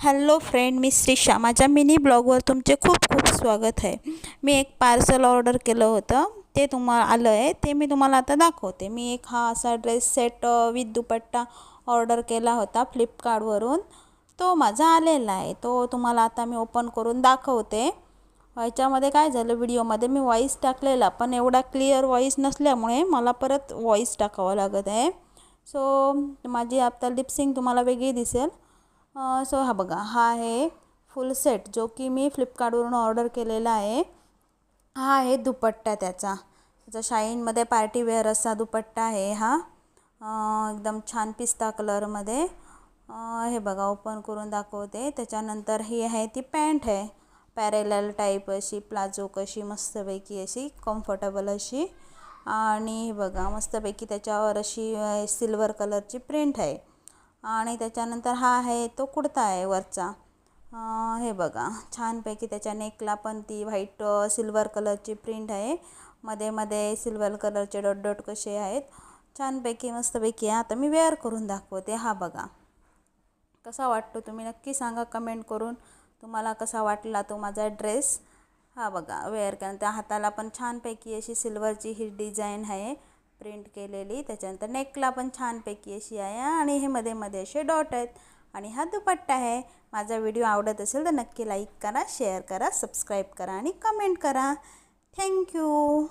Hello friend मी श्रीषा माझ्या mini ब्लॉगवर तुमचे खूप खूप स्वागत आहे. मी एक पार्सल ऑर्डर केलं होतं. ते तुम्हाला आलं आहे. ते मी तुम्हाला आता दाखवते. मी एक हा असा dress set with dupatta order केला होता फ्लिपकार्टवरून. तो माझा आलेला आहे. तो तुम्हाला आता मी ओपन करून दाखवते. ह्याच्यामध्ये काय झालं व्हिडिओमध्ये मी वॉईस टाकलेला पण एवढा क्लिअर वॉईस नसल्यामुळे मला परत वॉईस टाकावं लागत आहे. सो माझी आता लिपसिंग तुम्हाला वेगळी दिसेल. सो हा बघा हा आहे फुल सेट जो की मी फ्लिपकार्टवरून ऑर्डर केलेला आहे. हा आहे दुपट्टा त्याचा. त्याचा शाईनमध्ये पार्टी वेअर असा दुपट्टा आहे हा. एकदम छान पिस्ता कलरमध्ये हे बघा ओपन करून दाखवते. त्याच्यानंतर ही आहे ती पॅन्ट आहे. पॅरेलल टाईप अशी प्लाझो कशी मस्तपैकी अशी कम्फर्टेबल अशी. आणि हे बघा मस्तपैकी त्याच्यावर अशी सिल्वर कलरची प्रिंट आहे. आणि त्याच्यानंतर हा आहे तो कुर्ता आहे वरचा. हे बघा छानपैकी त्याच्या नेकला पण ती व्हाईट सिल्वर कलरची प्रिंट आहे. मध्ये मध्ये सिल्वर कलरचे डॉट डॉट कसे आहेत. छानपैकी मस्तपैकी आता मी वेअर करून दाखवते. हा बघा. कसा वाटतो तुम्ही नक्की सांगा कमेंट करून. तुम्हाला कसा वाटला तो माझा ड्रेस. हा बघा वेअर कारण त्या हाताला पण छानपैकी अशी सिल्वरची ही डिझाईन आहे. प्रिंट केलेली. त्याच्यानंतर नेकला पण छानपैकी अशी आहे आणि हे मध्ये मध्ये असे डॉट आहेत. आणि हा दुपट्टा आहे. माझा व्हिडिओ आवडत असेल तर नक्की लाईक करा शेअर करा सबस्क्राईब करा आणि कमेंट करा. थँक्यू.